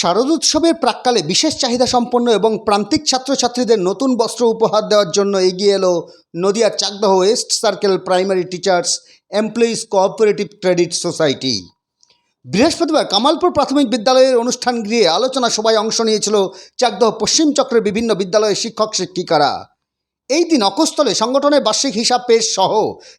শারদোৎসবের প্রাককালে বিশেষ চাহিদা সম্পন্ন এবং প্রান্তিক ছাত্রছাত্রীদের নতুন বস্ত্র উপহার দেওয়ার জন্য এগিয়ে এলো নদিয়ার Chakdaha west circle primary teachers employees cooperative credit society. বৃহস্পতিবার কামালপুর প্রাথমিক বিদ্যালয়ের অনুষ্ঠান গৃহে আলোচনা সভায় অংশ নিয়েছিল চাকদহ পশ্চিম চক্রের বিভিন্ন বিদ্যালয়ের শিক্ষক শিক্ষিকারা এই দিন অকস্থলে সংগঠনের বার্ষিক হিসাব পেশ সহ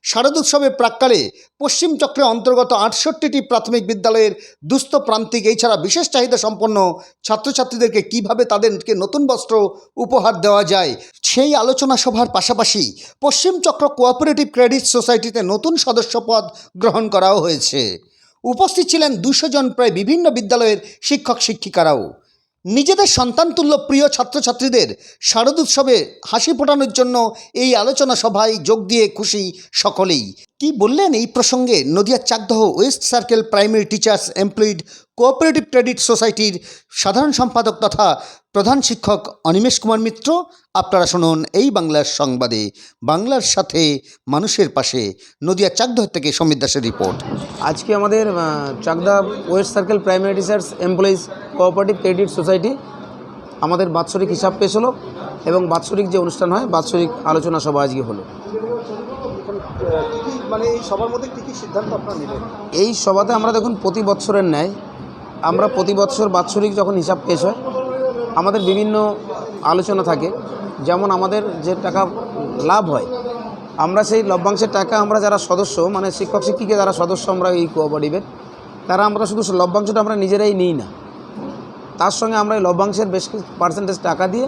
শারদোৎসবের প্রাক্কালে পশ্চিম চক্রের অন্তর্গত আটষট্টিটি প্রাথমিক বিদ্যালয়ের দুস্থ প্রান্তিক এছাড়া বিশেষ চাহিদা সম্পন্ন ছাত্রছাত্রীদেরকে কীভাবে তাদেরকে নতুন বস্ত্র উপহার দেওয়া যায় সেই আলোচনা সভার পাশাপাশি পশ্চিম চক্র কোঅপারেটিভ ক্রেডিট সোসাইটিতে নতুন সদস্যপদ গ্রহণ করাও হয়েছে। উপস্থিত ছিলেন দুশো জন প্রায় বিভিন্ন বিদ্যালয়ের শিক্ষক শিক্ষিকারাও নিজেদের সন্তানতুল্য প্রিয় ছাত্রছাত্রীদের শারদোৎসবে হাসি ফোটানোর জন্য এই আলোচনা সভায় যোগ দিয়ে খুশি সকলেই। কি বললেন এই প্রসঙ্গে নদিয়ার Chakdaha west circle primary teachers employed cooperative credit সোসাইটির সাধারণ সম্পাদক তথা প্রধান শিক্ষক অনিমেষ কুমার মিত্র? আপনারা শুনুন এই বাংলার সংবাদে। বাংলার সাথে মানুষের পাশে নদিয়ার চাকদহ থেকে সমীর দাসের রিপোর্ট। আজকে আমাদের Chakdaha west circle primary teachers employees cooperative credit society আমাদের বাৎসরিক হিসাব পেশ হলো এবং বাৎসরিক যে অনুষ্ঠান হয় বাৎসরিক আলোচনা সভা আজকে হলো। মানে এই সবার মধ্যে কী কী সিদ্ধান্ত আপনারা নেবেন? এই সভাতে আমরা দেখুন প্রতি বৎসরের ন্যায় আমরা প্রতি বৎসর বাৎসরিক যখন হিসাব পেশ হয় আমাদের বিভিন্ন আলোচনা থাকে। যেমন আমাদের যে টাকা লাভ হয় আমরা সেই লভ্যাংশের টাকা আমরা যারা সদস্য মানে শিক্ষক শিক্ষিকা যারা সদস্য আমরা এই কোঅপারেটিভের তারা আমরা শুধু লভ্যাংশটা আমরা নিজেরাই নিই না। তার সঙ্গে আমরা এই লভ্যাংশের বেশ কিছু পার্সেন্টেজ টাকা দিয়ে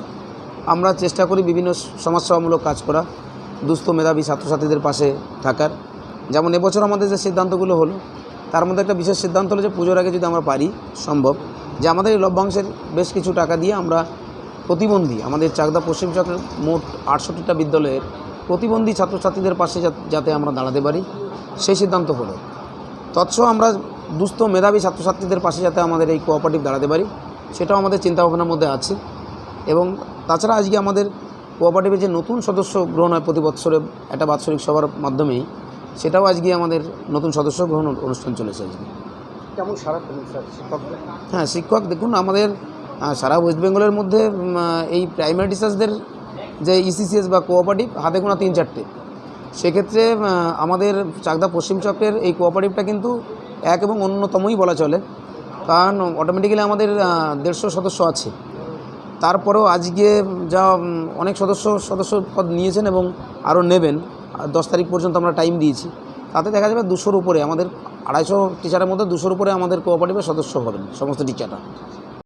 আমরা চেষ্টা করি বিভিন্ন সমাজসেবামূলক কাজ করা। দুস্থ মেধাবী ছাত্রছাত্রীদের পাশে থাকার। যেমন এবছর আমাদের যে সিদ্ধান্তগুলো হলো, তার মধ্যে একটা বিশেষ সিদ্ধান্ত হলো যে পুজোর আগে যদি আমরা পারি, সম্ভব। যে আমাদের এই লভ্যাংশের বেশ কিছু টাকা দিয়ে আমরা প্রতিবন্ধী, আমাদের চাকদা পশ্চিম চক্রের মোট আটষট্টিটা বিদ্যালয়ের প্রতিবন্ধী ছাত্রছাত্রীদের পাশে যাতে আমরা দাঁড়াতে পারি, সেই সিদ্ধান্ত হলো। তৎসহ আমরা দুস্থ মেধাবী ছাত্রছাত্রীদের পাশে যাতে আমাদের এই কোঅপারেটিভ দাঁড়াতে পারি। সেটাও আমাদের চিন্তাভাবনার মধ্যে আছে। এবং তাছাড়া আজকে আমাদের কোঅপারেটিভে যে নতুন সদস্য গ্রহণ হয় প্রতি বৎসরে একটা বাৎসরিক সভার মাধ্যমেই সেটাও আজকে আমাদের নতুন সদস্য গ্রহণ অনুষ্ঠান চলেছে আজকে। কেমন সারা শিক্ষকদের হ্যাঁ শিক্ষক দেখুন আমাদের সারা ওয়েস্ট বেঙ্গলের মধ্যে এই প্রাইমারি টিচার্সদের যে ইসিসিএস বা কোঅপারেটিভ হাতে গোনা তিন চারটে। সেক্ষেত্রে আমাদের চাকদা পশ্চিম চক্রের এই কোঅপারেটিভটা কিন্তু এক এবং অন্যতমই বলা চলে। কারণ অটোমেটিক্যালি আমাদের দেড়শো সদস্য আছে। তারপরেও আজকে যা অনেক সদস্য সদস্য পদ নিয়েছেন এবং আরও নেবেন দশ তারিখ পর্যন্ত আমরা টাইম দিয়েছি। তাতে দেখা যাবে দুশোর উপরে, আমাদের আড়াইশো টিচারের মধ্যে দুশোর উপরে আমাদের কোঅপারেটিভের সদস্য হবেন, সমস্ত টিচাররা